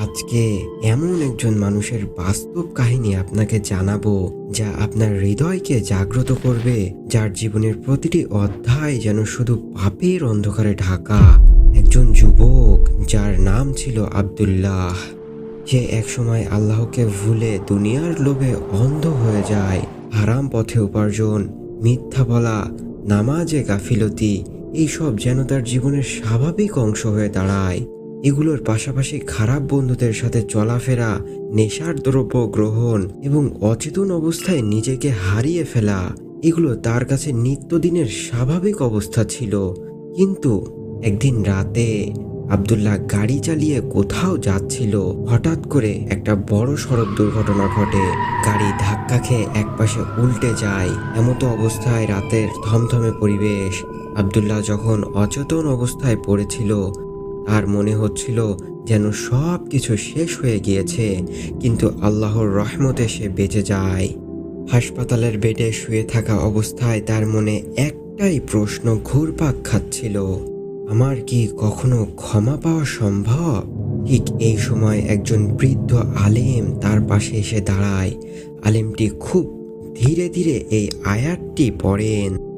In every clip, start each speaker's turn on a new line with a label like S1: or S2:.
S1: আজকে এমন একজন মানুষের বাস্তব কাহিনী আপনাকে জানাব, যা আপনার হৃদয়কে জাগ্রত করবে, যার জীবনের প্রতিটি অধ্যায় যেন শুধু পাপের অন্ধকারে ঢাকা। একজন যুবক, যার নাম ছিল আব্দুল্লাহ। সে একসময় আল্লাহকে ভুলে দুনিয়ার লোভে অন্ধ হয়ে যায়, হারাম পথে উপার্জন, মিথ্যা বলা, নামাজে গাফিলতি, এইসব যেন তার জীবনের স্বাভাবিক অংশ হয়ে দাঁড়ায়। এগুলোর পাশাপাশি খারাপ বন্ধুদের সাথে চলাফেরা, নেশার দ্রব্য গ্রহণ এবং অচেতন অবস্থায় নিজেকে হারিয়ে ফেলা, এগুলো তার কাছে নিত্যদিনের স্বাভাবিক অবস্থা ছিল। কিন্তু একদিন রাতে আব্দুল্লাহ গাড়ি চালিয়ে কোথাও যাচ্ছিল। হঠাৎ করে একটা বড় সড়ক দুর্ঘটনা ঘটে। গাড়ি ধাক্কা খেয়ে একপাশে উল্টে যায়। এমতো অবস্থায় রাতের থমথমে পরিবেশ। আবদুল্লাহ যখন অচেতন অবস্থায় পড়েছিল তার মনে হচ্ছিল যেন সব কিছু শেষ হয়ে গিয়েছে, কিন্তু আল্লাহর রহমতে সে বেঁচে যায়। হাসপাতালের বেডে শুয়ে থাকা অবস্থায় তার মনে একটাই প্রশ্ন ঘুরপাক খাচ্ছিল। আমার কি কখনো ক্ষমা পাওয়া সম্ভব? ঠিক এই সময় একজন বৃদ্ধ আলেম তার পাশে এসে দাঁড়ায়। আলেমটি খুব ধীরে ধীরে এই আয়াতটি পড়েন।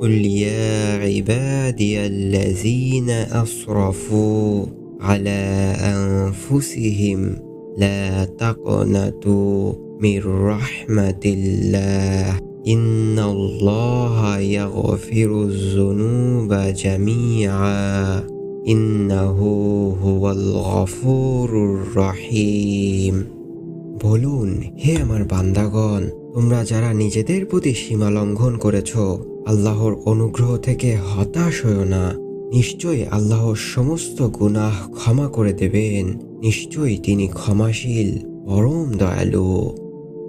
S1: قل يا عبادي الذين أسرفوا على أنفسهم لا تقنطوا من رحمة الله إن الله يغفر الذنوب جميعا إنه هو الغفور الرحيم বলুন হে আমার বান্দাগণ তোমরা যারা নিজেদের প্রতি সীমা লঙ্ঘন করেছ আল্লাহর অনুগ্রহ থেকে হতাশ হও না। নিশ্চয়ই আল্লাহ সমস্ত গুনাহ ক্ষমা করে দেবেন। নিশ্চয়ই তিনি ক্ষমাশীল, পরম দয়ালু।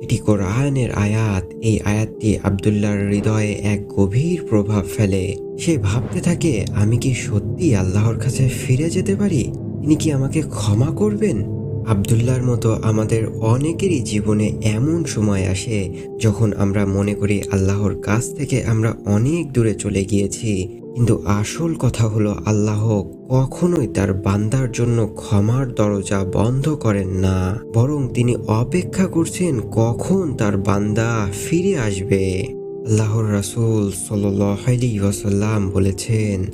S1: এটি কোরআনের আয়াত। এই আয়াতটি আবদুল্লাহর হৃদয়ে এক গভীর প্রভাব ফেলে। সে ভাবতে থাকে, আমি কি সত্যি আল্লাহর কাছে ফিরে যেতে পারি? তিনি কি আমাকে ক্ষমা করবেন? আবদুল্লার মতো আমাদের অনেকেরই জীবনে এমন সময় আসে যখন আমরা মনে করি আল্লাহর কাছ থেকে আমরা অনেক দূরে চলে গিয়েছি। কিন্তু আসল কথা হলো আল্লাহ কখনোই তার বান্দার জন্য ক্ষমার দরজা বন্ধ করেন না। বরং তিনি অপেক্ষা করছেন কখন তার বান্দা ফিরে আসবে। আল্লাহর রাসূল সাল্লি ওয়াসাল্লাম বলেছেন,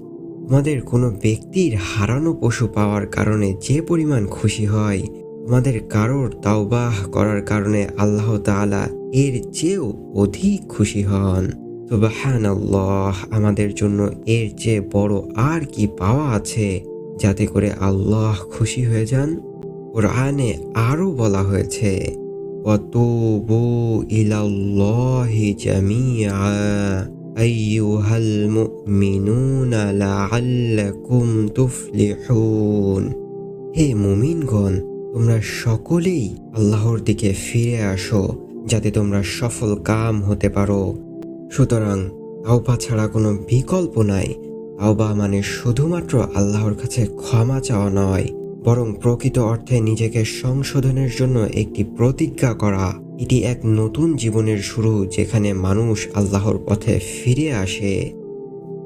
S1: তোমাদের কোনো ব্যক্তির হারানো পশু পাওয়ার কারণে যে পরিমাণ খুশি হয় আমাদের কারোর তাওবাহ করার কারণে আল্লাহ তালা এর চেয়েও অধিক খুশি হন। সুবাহান আল্লাহ আমাদের জন্য এর চেয়ে বড় আর কি পাওয়া আছে যাতে করে আল্লাহ খুশি হয়ে যান? ওর আনে আরও বলা হয়েছে হে মুমিনগণ তোমরা সকলেই আল্লাহর দিকে ফিরে আসো, যাতে তোমরা সফল কাম হতে পারো। সুতরাং তাওবা ছাড়া কোনো বিকল্প নাই। তাওবা মানে শুধুমাত্র আল্লাহর কাছে ক্ষমা চাওয়া নয়, বরং প্রকৃত অর্থে নিজেকে সংশোধনের জন্য একটি প্রতিজ্ঞা করা। এটি এক নতুন জীবনের শুরু, যেখানে মানুষ আল্লাহর পথে ফিরে আসে।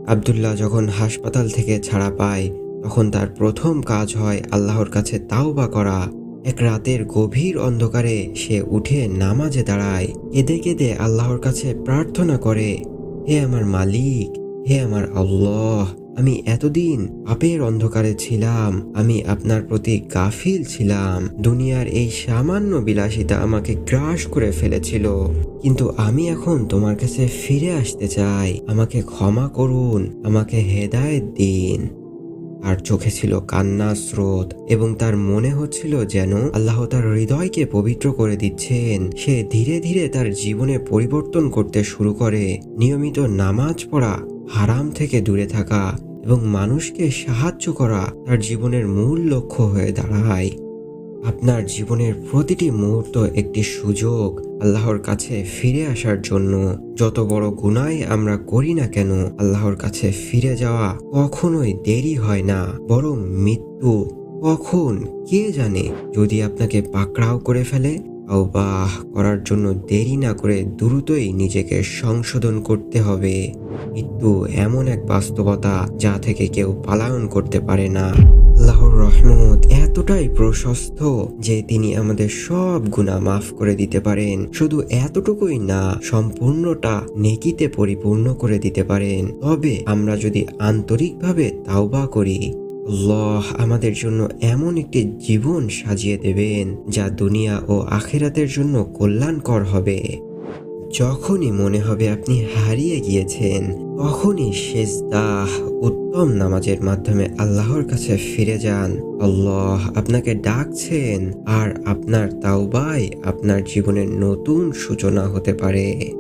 S1: আবদুল্লাহ যখন হাসপাতাল থেকে ছাড়া পায়, তখন তার প্রথম কাজ হয় আল্লাহর কাছে তাওবা করা। এক রাতের গভীর অন্ধকারে সে উঠে নামাজে দাঁড়ায়, কেঁদে কেঁদে আল্লাহর কাছে প্রার্থনা করে, হে আমার মালিক, হে আমার আল্লাহ, আমি এতদিন পাপের অন্ধকারে ছিলাম, আমি আপনার প্রতি গাফিল ছিলাম, দুনিয়ার এই সামান্য বিলাসিতা আমাকে গ্রাস করে ফেলেছিল। কিন্তু আমি এখন তোমার কাছে ফিরে আসতে চাই, আমাকে ক্ষমা করুন, আমাকে হেদায়ত দিন। তার চোখে ছিল কান্না, স্রোত এবং তার মনে হচ্ছিল যেন আল্লাহ তার হৃদয়কে পবিত্র করে দিচ্ছেন। সে ধীরে ধীরে তার জীবনে পরিবর্তন করতে শুরু করে। নিয়মিত নামাজ পড়া, হারাম থেকে দূরে থাকা এবং মানুষকে সাহায্য করা তার জীবনের মূল লক্ষ্য হয়ে দাঁড়ায়। আপনার জীবনের প্রতিটি মুহূর্ত একটি সুযোগ আল্লাহর কাছে ফিরে আসার জন্য। যত বড় গুনাই আমরা করি না কেন, আল্লাহর কাছে ফিরে যাওয়া কখনোই দেরি হয় না, বরং মৃত্যু। কখন? কে জানে? যদি আপনাকে পাকড়াও করে ফেলে বাহ করার জন্য দেরি না করে দ্রুতই নিজেকে সংশোধন করতে হবে। মৃত্যু এমন এক বাস্তবতা যা থেকে কেউ পালায়ন করতে পারে না। আল্লাহর রহমত এতটাই প্রশস্ত যে তিনি আমাদের সব গুণা মাফ করে দিতে পারেন। শুধু এতটুকুই না, সম্পূর্ণটা নেকিতে পরিপূর্ণ করে দিতে পারেন। তবে আমরা যদি আন্তরিকভাবে তাওবা করি, আল্লাহ আমাদের জন্য এমন একটি জীবন সাজিয়ে দেবেন যা দুনিয়া ও আখেরাতের জন্য কল্যাণকর হবে। যখনই মনে হবে আপনি হারিয়ে গিয়েছেন, তখনই শেষ দাহ উত্তম নামাজের মাধ্যমে আল্লাহর কাছে ফিরে যান। আল্লাহ আপনাকে ডাকছেন আর আপনার তাওবাই আপনার জীবনের নতুন সূচনা হতে পারে।